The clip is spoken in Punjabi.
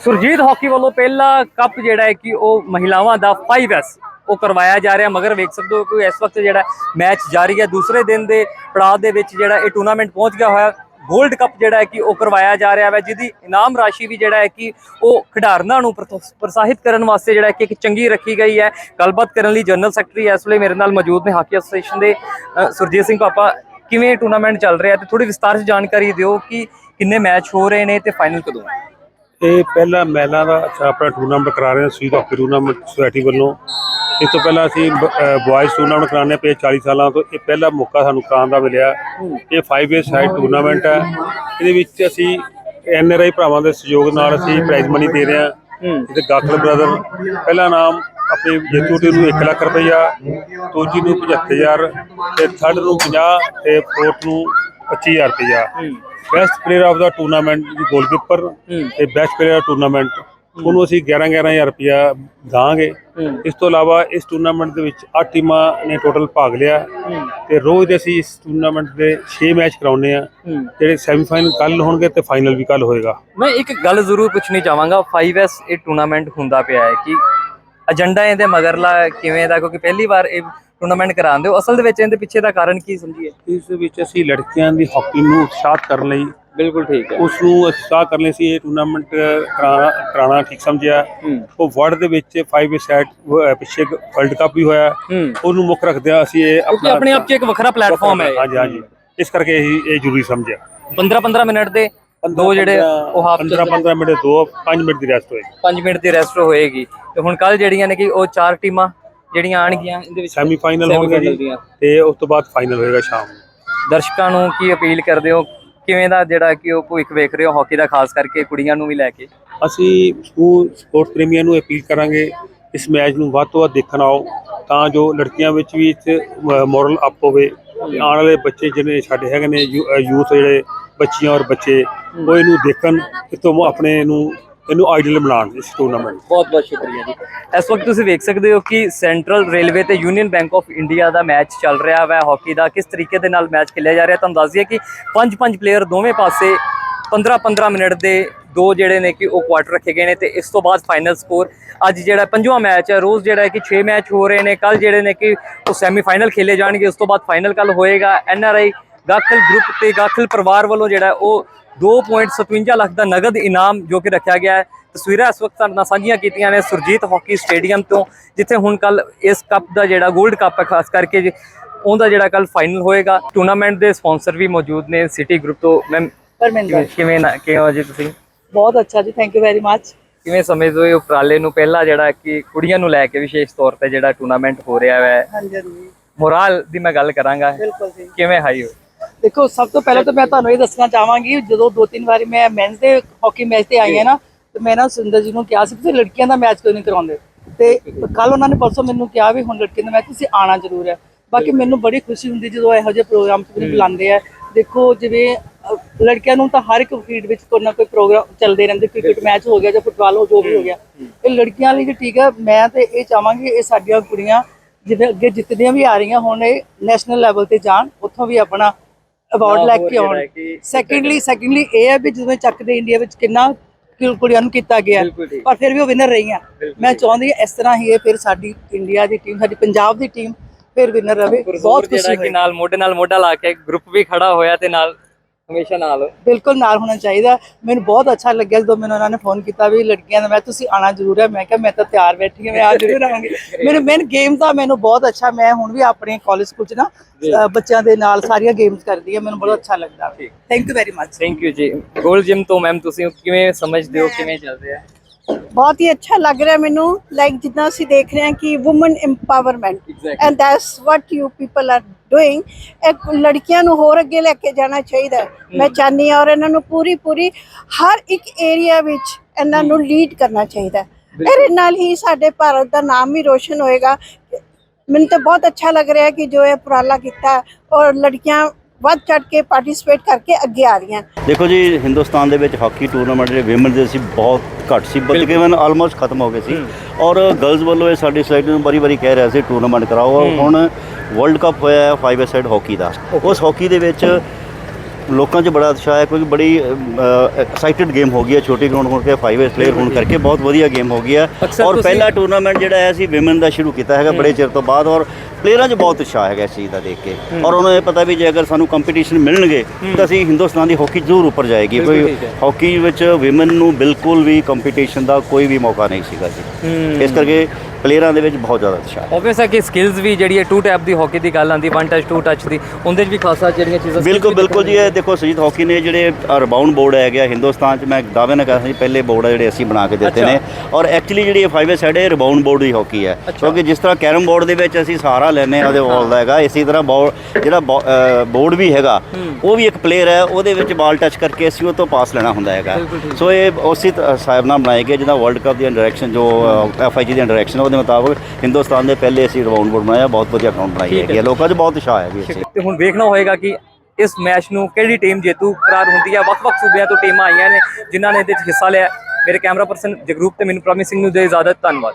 ਸੁਰਜੀਤ ਹਾਕੀ ਵੱਲੋਂ ਪਹਿਲਾ ਕੱਪ ਜਿਹੜਾ ਹੈ ਕਿ ਉਹ ਮਹਿਲਾਵਾਂ ਦਾ 5S ਉਹ ਕਰਵਾਇਆ ਜਾ ਰਿਹਾ, ਮਗਰ ਵੇਖ ਸਕਦੇ ਹੋ ਕਿ ਇਸ ਵਕਤ ਜਿਹੜਾ ਮੈਚ ਜਾਰੀ ਹੈ। ਦੂਸਰੇ ਦਿਨ ਦੇ ਪੜਾਅ ਦੇ ਵਿੱਚ ਜਿਹੜਾ ਇਹ ਟੂਰਨਾਮੈਂਟ ਪਹੁੰਚ ਗਿਆ ਹੋਇਆ ਗੋਲਡ ਕੱਪ ਜਿਹੜਾ ਹੈ ਕਿ ਉਹ ਕਰਵਾਇਆ ਜਾ ਰਿਹਾ ਹੈ ਜਿਹਦੀ ਇਨਾਮ ਰਾਸ਼ੀ ਵੀ ਜਿਹੜਾ ਹੈ ਕਿ ਉਹ ਖਿਡਾਰਨਾਂ ਨੂੰ ਪ੍ਰਤੋ- ਪ੍ਰੋਤਸਾਹਿਤ ਕਰਨ ਵਾਸਤੇ ਜਿਹੜਾ ਹੈ ਕਿ ਇੱਕ ਚੰਗੀ ਰੱਖੀ ਗਈ ਹੈ। ਗੱਲਬਾਤ ਕਰਨ ਲਈ ਜਨਰਲ ਸੈਕਟਰੀ ਇਸ ਵੇਲੇ ਮੇਰੇ ਨਾਲ ਮੌਜੂਦ ਨੇ ਹਾਕੀ ਐਸੋਸੀਏਸ਼ਨ ਦੇ ਸੁਰਜੀਤ ਸਿੰਘ ਪਾਪਾ। ਕਿਵੇਂ ਟੂਰਨਾਮੈਂਟ ਚੱਲ ਰਿਹਾ ਤੇ ਥੋੜੀ ਵਿਸਤਾਰ ਚ ਜਾਣਕਾਰੀ ਦਿਓ ਕਿ ਕਿੰਨੇ ਮੈਚ ਹੋ ਰਹੇ ਨੇ ਤੇ ਫਾਈਨਲ ਕਦੋਂ ਹੈ? ਇਹ ਪਹਿਲਾ ਮਹਿਲਾ ਦਾ ਅੱਛਾ, ਆਪਣਾ ਟੂਰਨਾਮੈਂਟ ਕਰਾ ਰਹੇ ਹਾਂ ਸਵੀਟ ਹਾਕੀ ਟੂਰਨਾਮੈਂਟ ਸੁਸਾਇਟੀ ਵੱਲੋਂ। ਇਸ ਤੋਂ ਪਹਿਲਾਂ ਅਸੀਂ ਬॉयਜ਼ ਟੂਰਨਾਮੈਂਟ ਕਰਾਉਂਦੇ ਪਏ 40 ਸਾਲਾਂ ਤੋਂ। ਇਹ ਪਹਿਲਾ ਮੌਕਾ ਸਾਨੂੰ ਕਰਾਉਣ ਦਾ ਮਿਲਿਆ। ਇਹ 5 ਵੇ ਸਾਈਡ ਟੂਰਨਾਮੈਂਟ ਹੈ। ਇਹਦੇ ਵਿੱਚ ਅਸੀਂ ਐਨ ਆਰ ਆਈ ਭਰਾਵਾਂ ਦੇ ਸਹਿਯੋਗ ਨਾਲ ਅਸੀਂ ਪ੍ਰਾਈਜ਼ ਮਨੀ ਦੇ ਰਹੇ ਹਾਂ। ਇਹਦੇ ਗਾਖਲ ਬ੍ਰਦਰ ਪਹਿਲਾ ਨਾਮ ਆਪਣੇ ਜੇਤੂ ਟੀਮ ਨੂੰ 1 ਲੱਖ ਰੁਪਈਆ, ਦੂਜੀ ਨੂੰ 75000 ਤੇ ਥਰਡ ਨੂੰ 50 ਤੇ ਫੋਰਥ ਨੂੰ 25000 ਰੁਪਈਆ। Best player of the tournament the goalkeeper ਤੇ ਬੈਸਟ ਪਲੇਅਰ ਟੂਰਨਾਮੈਂਟ ਉਹਨੂੰ ਅਸੀਂ 11 11000 ਰੁਪਇਆ ਦਾਂਗੇ। ਇਸ ਤੋਂ ਇਲਾਵਾ ਇਸ ਟੂਰਨਾਮੈਂਟ ਦੇ ਵਿੱਚ 8 ਟੀਮਾਂ ਨੇ ਟੋਟਲ ਭਾਗ ਲਿਆ। ਤੇ ਰੋਜ਼ ਦੇ ਅਸੀਂ ਇਸ ਟੂਰਨਾਮੈਂਟ ਦੇ 6 ਮੈਚ ਕਰਾਉਨੇ ਆ ਜਿਹੜੇ ਸੈਮੀਫਾਈਨਲ ਕੱਲ ਹੋਣਗੇ ਤੇ ਫਾਈਨਲ ਵੀ ਕੱਲ ਹੋਏਗਾ। ਮੈਂ ਇੱਕ ਗੱਲ ਜ਼ਰੂਰ ਪੁੱਛਣੀ ਚਾਹਾਂਗਾ 5S ਇਹ ਟੂਰਨਾਮੈਂਟ ਹੁੰਦਾ ਪਿਆ ਹੈ ਕਿ ਏਜੰਡਾ ਇਹਦੇ ਮਗਰਲਾ ਕਿਵੇਂ ਦਾ? ਕਿਉਂਕਿ ਪਹਿਲੀ ਵਾਰ ਇਹ ਟੂਰਨਾਮੈਂਟ ਕਰਾਉਂਦੇ ਹੋ? ਅਸਲ ਦੇ ਵਿੱਚ ਇਹਦੇ ਪਿੱਛੇ ਦਾ ਕਾਰਨ ਕੀ ਸਮਝੀਏ? ਇਸ ਦੇ ਵਿੱਚ ਅਸੀਂ ਲੜਕੀਆਂ ਦੀ ਹਾਕੀ ਨੂੰ ਉਤਸ਼ਾਹਤ ਕਰਨ ਲਈ ਬਿਲਕੁਲ ਠੀਕ ਉਸ ਨੂੰ ਉਤਸ਼ਾਹ ਕਰਨ ਲਈ ਅਸੀਂ ਇਹ ਟੂਰਨਾਮੈਂਟ ਕਰਾਉਣਾ ਠੀਕ ਸਮਝਿਆ। ਉਹ ਵਰਲਡ ਦੇ ਵਿੱਚ 5 ਸੈਟ ਪਿੱਛੇ ਵਰਲਡ ਕੱਪ ਵੀ ਹੋਇਆ। ਹੂੰ। ਉਹਨੂੰ ਮੁੱਖ ਰੱਖਦੇ ਆ ਅਸੀਂ ਇਹ ਕਿਉਂਕਿ ਆਪਣੇ ਆਪ 'ਚ ਇੱਕ ਵੱਖਰਾ ਪਲੇਟਫਾਰਮ ਹੈ ਹਾਂਜੀ ਹਾਂਜੀ। ਇਸ ਕਰਕੇ ਇਹ ਇਹ ਜ਼ਰੂਰੀ ਸਮਝਿਆ। 15 15 ਮਿੰਟ ਦੇ ਦੋ ਜਿਹੜੇ ਉਹ ਹਾਫ 15 15 ਮਿੰਟ ਦੇ ਦੋ 5 ਮਿੰਟ ਦੀ ਰੈਸਟ ਹੋਏਗੀ। 5 ਮਿੰਟ ਦੀ ਰੈਸਟ ਹੋਏਗੀ। ਤੇ ਹੁਣ ਕੱਲ ਜਿਹੜੀਆਂ ਨੇ ਕਿ ਉਹ ਚਾਰ ਟੀਮਾਂ ਜਿਹੜੀਆਂ ਆਣਗੀਆਂ ਇਹਦੇ ਵਿੱਚ ਸੈਮੀ ਫਾਈਨਲ ਹੋਣਗੇ semi-final ਜੀ ਦੀਆਂ। ਤੇ ਉਸ ਤੋਂ ਬਾਅਦ ਫਾਈਨਲ ਹੋਏਗਾ ਸ਼ਾਮ ਨੂੰ। ਦਰਸ਼ਕਾਂ ਨੂੰ ਕੀ ਅਪੀਲ ਕਰਦੇ ਹੋ? ਕਿਵੇਂ ਦਾ ਜਿਹੜਾ ਕਿ ਉਹ ਭਵਿੱਖ ਵੇਖ ਰਹੇ ਹੋ ਹਾਕੀ ਦਾ ਖਾਸ ਕਰਕੇ ਕੁੜੀਆਂ ਨੂੰ ਵੀ ਲੈ ਕੇ? ਅਸੀਂ ਸਕੂਲ ਸਪੋਰਟ ਪ੍ਰੇਮੀਆਂ ਨੂੰ ਅਪੀਲ ਕਰਾਂਗੇ ਇਸ ਮੈਚ ਨੂੰ ਵੱਧ ਤੋਂ ਵੱਧ ਦੇਖਣ ਆਓ ਤਾਂ ਜੋ ਲੜਕੀਆਂ ਵਿੱਚ ਵੀ ਇਸ ਮੋਰਲ ਅਪ ਹੋਵੇ। ਤੇ ਆਉਣ ਵਾਲੇ ਬੱਚੇ ਜਿਹੜੇ ਸਾਡੇ ਹੈਗੇ ਨੇ ਯੂਥ ਜਿਹੜੇ ਬੱਚੀਆਂ ਔਰ ਬੱਚੇ ਉਹ ਇਹਨੂੰ ਦੇਖਣ ਇਸ ਤੋਂ ਆਪਣੇ ਨੂੰ ਇਹਨੂੰ ਆਈਡਲ ਬਣਾਉਣ ਇਸ ਟੂਰਨਾਮੈਂਟ ਬਹੁਤ ਬਹੁਤ ਸ਼ੁਕਰੀਆ ਜੀ। ਇਸ ਵਕਤ ਤੁਸੀਂ ਵੇਖ ਸਕਦੇ ਹੋ ਕਿ ਸੈਂਟਰਲ ਰੇਲਵੇ ਤੇ ਯੂਨੀਅਨ ਬੈਂਕ ਆਫ ਇੰਡੀਆ ਦਾ ਮੈਚ ਚੱਲ ਰਿਹਾ ਹੈ ਹਾਕੀ ਦਾ। ਕਿਸ ਤਰੀਕੇ ਦੇ ਨਾਲ ਮੈਚ ਖੇਲਿਆ ਜਾ ਰਿਹਾ? ਤੁਹਾਨੂੰ ਦੱਸ ਦਈਏ ਕਿ ਪੰਜ ਪੰਜ ਪਲੇਅਰ ਦੋਵੇਂ ਪਾਸੇ 15-15 ਮਿੰਟ ਦੇ ਦੋ ਜਿਹੜੇ ਨੇ ਕਿ ਉਹ ਕੁਆਟਰ ਰੱਖੇ ਗਏ ਨੇ ਤੇ ਇਸ ਤੋਂ ਬਾਅਦ ਫਾਈਨਲ ਸਕੋਰ ਅੱਜ ਜਿਹੜਾ ਪੰਜਵਾਂ ਮੈਚ ਹੈ, ਰੋਜ਼ ਜਿਹੜਾ ਹੈ ਕਿ 6 ਮੈਚ ਹੋ ਰਹੇ ਨੇ। ਕੱਲ ਜਿਹੜੇ ਨੇ ਕਿ ਉਹ ਸੈਮੀਫਾਈਨਲ ਖੇਲੇ ਜਾਣਗੇ, ਉਸ ਤੋਂ ਬਾਅਦ ਫਾਈਨਲ ਕੱਲ ਹੋਏਗਾ। ਐਨਆਰਆਈ ਗਾਖਲ ਗਰੁੱਪ ਤੇ ਗਾਖਲ ਪਰਿਵਾਰ ਵੱਲੋਂ ਜਿਹੜਾ ਉਹ 2.57 ਲੱਖ ਦਾ ਨਗਦ ਇਨਾਮ ਜੋ ਕਿ ਰੱਖਿਆ ਗਿਆ ਹੈ। ਤਸਵੀਰਾਂ ਇਸ ਵਕਤ ਤੁਹਾਡੇ ਨਾਲ ਸਾਂਝੀਆਂ ਕੀਤੀਆਂ ਨੇ ਸੁਰਜੀਤ ਹਾਕੀ ਸਟੇਡੀਅਮ ਤੋਂ ਜਿੱਥੇ ਹੁਣ ਕੱਲ ਇਸ ਕੱਪ ਦਾ ਜਿਹੜਾ 골ਡ ਕੱਪ ਹੈ ਖਾਸ ਕਰਕੇ ਜੀ, ਉਹਦਾ ਜਿਹੜਾ ਕੱਲ ਫਾਈਨਲ ਹੋਏਗਾ। ਟੂਰਨਾਮੈਂਟ ਦੇ ਸਪਾਂਸਰ ਵੀ ਮੌਜੂਦ ਨੇ ਸਿਟੀ ਗਰੁੱਪ ਤੋਂ। ਮੈਮ ਪਰਮਿੰਦਰ। ਕਿਵੇਂ ਨਾ ਕਿਵੇਂ ਜੀ ਤੁਸੀਂ? ਬਹੁਤ ਅੱਛਾ ਜੀ ਥੈਂਕ ਯੂ ਵੈਰੀ ਮੱਚ ਕਿਵੇਂ ਸਮਝਦੇ ਹੋ ਉਪਰਾਲੇ ਨੂੰ ਪਹਿਲਾ ਜਿਹੜਾ ਕਿ ਕੁੜੀਆਂ ਨੂੰ ਲੈ ਕੇ ਵਿਸ਼ੇਸ਼ ਤੌਰ ਤੇ ਜਿਹੜਾ ਟੂਰਨਾਮੈਂਟ ਹੋ ਰਿਹਾ ਹੈ। ਹਾਂਜੀ ਮੋਰਲ ਦੀ ਮੈਂ ਗੱਲ ਕਰਾਂਗਾ। ਬਿਲਕੁਲ ਜੀ। ਕਿਵੇਂ ਹਾਈ ਹੋਈ ਦੇਖੋ ਸਭ ਤੋਂ ਪਹਿਲਾਂ ਤਾਂ ਮੈਂ ਤੁਹਾਨੂੰ ਇਹ ਦੱਸਣਾ ਚਾਹਾਂਗੀ ਜਦੋਂ ਦੋ ਤਿੰਨ ਵਾਰੀ ਮੈਂ ਮੈਨਸ ਦੇ ਹਾਕੀ ਮੈਚ ਤੇ ਆਈ ਹਾਂ ਨਾ ਤੇ ਮੈਂ ਨਾ ਸੁੰਦਰ ਜੀ ਨੂੰ ਕਿਹਾ ਸੀ ਕਿ ਤੁਸੀਂ ਲੜਕੀਆਂ ਦਾ ਮੈਚ ਕਿਉਂ ਨਹੀਂ ਕਰਾਉਂਦੇ? ਤੇ ਕੱਲ ਉਹਨਾਂ ਨੇ ਪਰਸੋਂ ਮੈਨੂੰ ਕਿਹਾ ਵੀ ਹੁਣ ਲੜਕੀਆਂ ਦਾ ਮੈਚ ਤੁਸੀਂ ਆਣਾ ਜ਼ਰੂਰ ਹੈ। ਬਾਕੀ ਮੈਨੂੰ ਬੜੀ ਖੁਸ਼ੀ ਹੁੰਦੀ ਜਦੋਂ ਇਹੋ ਜਿਹੇ ਪ੍ਰੋਗਰਾਮ ਤੇ ਮੈਨੂੰ ਬੁਲਾਉਂਦੇ ਆ। ਦੇਖੋ ਜਿਵੇਂ ਲੜਕਿਆਂ ਨੂੰ ਤਾਂ ਹਰ ਇੱਕ ਫੀਲਡ ਵਿੱਚ ਕੋਈ ਨਾ ਕੋਈ ਪ੍ਰੋਗਰਾਮ ਚੱਲਦੇ ਰਹਿੰਦੇ ਕ੍ਰਿਕਟ ਮੈਚ ਹੋ ਗਿਆ ਜਾਂ ਫੁੱਟਬਾਲ ਹੋ ਜੋ ਵੀ ਹੋ ਗਿਆ। ਇਹ ਲੜਕੀਆਂ ਲਈ ਠੀਕ ਹੈ। ਮੈਂ ਤੇ ਇਹ ਚਾਹਾਂਗੀ ਇਹ ਸਾਡੀਆਂ ਕੁੜੀਆਂ ਜਿਵੇਂ ਅੱਗੇ ਜਿੱਤਦੀਆਂ ਵੀ ਆ ਰਹੀਆਂ ਹੁਣ ਇਹ ਨੈਸ਼ਨਲ ਲੈਵਲ ਤੇ ਜਾਣ ਉੱਥੋਂ ਵੀ ਆਪਣਾ ਅਵਾਰਡ ਲੈ ਕੇ ਆਉਣ। ਸੈਕੰਡਲੀ ਸੈਕੰਡਲੀ ਇਹ ਹੈ ਵੀ ਜਦੋਂ ਚੱਕਦੇ ਇੰਡੀਆ ਵਿੱਚ ਕਿੰਨਾ ਕੁੜੀਆਂ ਨੂੰ ਕੀਤਾ ਗਿਆ। ਪਰ ਫਿਰ ਵੀ ਉਹ ਵਿਨਰ ਰਹੀਆਂ। ਮੈਂ ਚਾਹੁੰਦੀ ਹਾਂ ਇਸ ਤਰ੍ਹਾਂ ਹੀ ਇਹ ਫਿਰ ਸਾਡੀ ਇੰਡੀਆ ਦੀ ਟੀਮ ਸਾਡੀ ਪੰਜਾਬ ਦੀ ਟੀਮ ਫਿਰ ਵਿਨਰ ਰਵੇ। ਬਹੁਤ ਖੁਸ਼ੀ ਹੋਈ। ਨਾਲ ਮੋਢੇ ਨਾਲ ਮੋਢਾ ਲਾ ਕੇ ਗਰੁੱਪ ਵੀ ਖੜਾ ਹੋਇਆ ਤੇ ਨਾਲ ਹਮੇਸ਼ਾ ਨਾਲ। ਬਿਲਕੁਲ ਨਾਲ ਹੋਣਾ ਚਾਹੀਦਾ। ਮੈਨੂੰ ਬਹੁਤ ਅੱਛਾ ਲੱਗਿਆ ਜਦੋਂ ਮੈਨੂੰ ਉਹਨਾਂ ਨੇ ਫੋਨ ਕੀਤਾ ਵੀ ਲੜਕੀਆਂ ਦਾ ਮੈਂ ਤੁਸੀਂ ਆਣਾ ਜ਼ਰੂਰ ਹੈ। ਮੈਂ ਕਿਹਾ ਮੈਂ ਤਾਂ ਤਿਆਰ ਬੈਠੀ ਹਾਂ ਮੈਂ ਆ ਜ਼ਰੂਰ ਆਵਾਂਗੀ। ਮੈਨੂੰ ਮੇਨ ਗੇਮ ਦਾ ਮੈਨੂੰ ਬਹੁਤ ਅੱਛਾ ਮੈਂ ਹੁਣ ਵੀ ਆਪਣੇ ਕਾਲਜ ਸਕੂਲ ਚ ਨਾ ਬੱਚਿਆਂ ਦੇ ਨਾਲ ਸਾਰੀਆਂ ਗੇਮਸ ਕਰਦੀ ਹਾਂ ਮੈਨੂੰ ਬਹੁਤ ਅੱਛਾ ਲੱਗਦਾ। Thank you very much thank you ji. Gold gym ਤੋਂ ਮੈਮ ਤੁਸੀਂ ਕਿਵੇਂ ਸਮਝਦੇ ਹੋ ਕਿਵੇਂ ਚੱਲ ਰਿਹਾ ਹੈ ਬਹੁਤ ਹੀ ਅੱਛਾ ਲੱਗ ਰਿਹਾ ਮੈਨੂੰ ਲਾਈਕ ਜਿੱਦਾਂ ਅਸੀਂ ਦੇਖ ਰਹੇ ਹਾਂ ਕਿ women empowerment. And that's what you people are doing ਇੱਕ ਲੜਕੀਆਂ ਨੂੰ ਹੋਰ ਅੱਗੇ ਲੈ ਕੇ ਜਾਣਾ ਚਾਹੀਦਾ ਹੈ। ਮੈਂ ਚਾਹਨੀ ਔਰ ਇਹਨਾਂ ਨੂੰ ਪੂਰੀ ਪੂਰੀ ਹਰ ਇੱਕ ਏਰੀਆ ਵਿੱਚ ਇਹਨਾਂ ਨੂੰ ਲੀਡ ਕਰਨਾ ਚਾਹੀਦਾ ਹੈ। ਇਹਦੇ ਨਾਲ ਹੀ ਸਾਡੇ ਭਾਰਤ ਦਾ ਨਾਮ ਵੀ ਰੋਸ਼ਨ ਹੋਏਗਾ ਮੈਨੂੰ ਤਾਂ ਬਹੁਤ ਅੱਛਾ ਲੱਗ ਰਿਹਾ ਕਿ ਜੋ ਇਹ ਉਪਰਾਲਾ ਕੀਤਾ ਔਰ ਲੜਕੀਆਂ ਵੱਧ ਚੜ ਕੇ ਪਾਰਟਿਸਿਪੇਟ ਕਰਕੇ ਅੱਗੇ ਆ ਰਹੀਆਂ ਦੇਖੋ ਜੀ ਹਿੰਦੁਸਤਾਨ ਦੇ ਵਿੱਚ ਹਾਕੀ ਟੂਰਨਾਮੈਂਟ ਜਿਹੜੇ ਵਿਮਨ ਦੇ ਸੀ ਬਹੁਤ ਘੱਟ ਸੀ ਤਕਰੀਬਨ ਆਲਮੋਸਟ ਖਤਮ ਹੋ ਗਏ ਸੀ। ਔਰ ਗਰਲਜ਼ ਵੱਲੋਂ ਇਹ ਸਾਡੀ ਸੋਸਾਇਟੀ ਨੂੰ ਬੜੀ-ਬੜੀ ਕਹਿ ਰਿਹਾ ਸੀ ਟੂਰਨਾਮੈਂਟ ਕਰਾਓ। ਹੁਣ ਵਰਲਡ ਕੱਪ ਹੋਇਆ ਹੈ 5 ਸਾਈਡ ਹਾਕੀ ਦਾ। ਉਸ ਹਾਕੀ ਦੇ ਵਿੱਚ ਲੋਕਾਂ 'ਚ ਬੜਾ ਉਤਸ਼ਾਹ ਹੈ ਕਿਉਂਕਿ ਬੜੀ ਐਕਸਾਈਟਿਡ ਗੇਮ ਹੋ ਗਈ ਹੈ ਛੋਟੀ ਗਰਾਊਂਡ ਹੋਣ ਕੇ 5 ਏਜ ਪਲੇਅਰ ਹੋਣ ਕਰਕੇ ਬਹੁਤ ਵਧੀਆ ਗੇਮ ਹੋ ਗਈ ਹੈ। ਔਰ ਪਹਿਲਾ ਟੂਰਨਾਮੈਂਟ ਜਿਹੜਾ ਹੈ ਅਸੀਂ ਵਿਮਨ ਦਾ ਸ਼ੁਰੂ ਕੀਤਾ ਹੈਗਾ ਬੜੇ ਚਿਰ ਤੋਂ ਬਾਅਦ। ਔਰ ਪਲੇਅਰਾਂ 'ਚ ਬਹੁਤ ਉਤਸ਼ਾਹ ਹੈਗਾ ਇਸ ਚੀਜ਼ ਦਾ ਦੇਖ ਕੇ। ਔਰ ਉਹਨਾਂ ਨੂੰ ਇਹ ਪਤਾ ਵੀ ਜੇ ਅਗਰ ਸਾਨੂੰ ਕੰਪੀਟੀਸ਼ਨ ਮਿਲਣਗੇ ਤਾਂ ਅਸੀਂ ਹਿੰਦੁਸਤਾਨ ਦੀ ਹਾਕੀ ਜ਼ਰੂਰ ਉੱਪਰ ਜਾਏਗੀ। ਕੋਈ। ਹਾਕੀ ਵਿੱਚ ਵਿਮਨ ਨੂੰ ਬਿਲਕੁਲ ਵੀ ਕੰਪੀਟੀਸ਼ਨ ਦਾ ਕੋਈ ਵੀ ਮੌਕਾ ਨਹੀਂ ਸੀਗਾ ਜੀ। ਇਸ ਕਰਕੇ ਪਲੇਅਰਾਂ ਦੇ ਵਿੱਚ ਬਹੁਤ ਜ਼ਿਆਦਾ ਉਤਸ਼ਾਹ ਹੈ। ਆਬਵੀਅਸ ਹੈ ਕਿ ਸਕਿੱਲਸ ਵੀ ਜਿਹੜੀ ਹੈ ਟੂ ਟੈਪ ਦੀ ਹਾਕੀ ਦੀ ਗੱਲ ਆਂਦੀ ਵਨ ਟੱਚ ਟੂ ਟੱਚ ਦੀ ਉਹਦੇ 'ਚ ਵੀ ਖਾਸਾ ਜਿਹੜੀਆਂ ਚੀਜ਼ਾਂ ਬਿਲਕੁਲ ਬਿਲਕੁਲ ਜੀ ਇਹ ਦੇਖੋ ਸੁਜੀਤ ਹਾਕੀ ਨੇ ਜਿਹੜੇ ਰਿਬਾਊਂਡ ਬੋਰਡ ਹੈ ਗਿਆ ਹਿੰਦੁਸਤਾਨ ਚ ਮੈਂ ਦਾਅਵੇ ਨਾਲ ਕਹਿੰਦਾ ਜੀ ਪਹਿਲੇ ਬੋਰਡ ਆ ਜਿਹੜੇ ਅਸੀਂ ਬਣਾ ਕੇ ਦਿੱਤੇ ਨੇ। ਔਰ ਐਕਚੁਅਲੀ ਜਿਹੜੀ ਇਹ 5 ਸਾਈਡ ਹੈ ਰਿਬਾਊਂਡ ਬੋਰਡ ਦੀ ਹਾਕੀ ਹੈ। ਕਿਉਂਕਿ ਜਿਸ ਤਰ੍ਹਾਂ ਕੈਰਮ ਬੋਰਡ ਦੇ ਵਿੱਚ ਅਸੀਂ ਸਹਾਰਾ ਲੈਨੇ ਆ ਉਹਦੇ ਬਾਲ ਦਾ ਹੈਗਾ ਇਸੇ ਤਰ੍ਹਾਂ ਜਿਹੜਾ ਬੋਰਡ ਵੀ ਹੈਗਾ ਉਹ ਵੀ ਇੱਕ ਪਲੇਅਰ ਹੈ ਉਹਦੇ ਵਿੱਚ ਬਾਲ ਟੱਚ ਕਰਕੇ ਅਸੀਂ ਉਹ ਤੋਂ ਪਾਸ ਲੈਣਾ ਹੁੰਦਾ ਹੈਗਾ। ਸੋ ਇਹ ਉਸੇ ਹਿਸਾਬ ਨਾਲ ਬਣਾਏ ਗਏ ਜਿਹਦਾ ਵਰਲਡ ਕੱਪ ਦੀ ਡਾਇਰੈਕਸ਼ਨ ਜੋ ਐਫਆਈਜੀ ਦੀ ਡਾਇਰੈਕਸ਼ਨ ਉਹਦੇ ਮੁਤਾਬਕ ਹਿੰਦੁਸਤਾਨ ਦੇ ਪਹਿਲੇ ਅਸੀਂ ਰਿਬਾਊਂਡ ਬੋਰਡ ਬਣਾਇਆ ਬਹੁਤ ਵਧੀਆ ਗਰਾਊਂਡ ਬਣਾਈ ਹੈਗੀ ਹੈ। ਲੋਕਾਂ 'ਚ ਬਹੁਤ ਉਤਸ਼ਾਹ ਹੈ ਵੀ ਇਸ 'ਚ ਤੇ ਹੁਣ ਵੇਖਣਾ ਹੋਏਗਾ ਕਿ ਇਸ ਮੈਚ ਨੂੰ ਕਿਹੜੀ ਟੀਮ ਜੇਤੂ ਕਰਾਰ ਹੁੰਦੀ ਹੈ। ਵੱਖ-ਵੱਖ ਸੂਬਿਆਂ ਤੋਂ ਟੀਮਾਂ ਆਈਆਂ ਨੇ ਜਿਨ੍ਹਾਂ ਨੇ ਇਹਦੇ 'ਚ ਹਿੱਸਾ ਲਿਆ ਮੇਰੇ ਕੈਮਰਾ ਪਰਸਨ ਜਗਰੂਪ ਤੇ ਮੈਨੂੰ ਪ੍ਰੋਮਿਸਿੰਗ ਨੂੰ ਦੇ ਇਜਾਜ਼ਤ ਧੰਨਵਾਦ।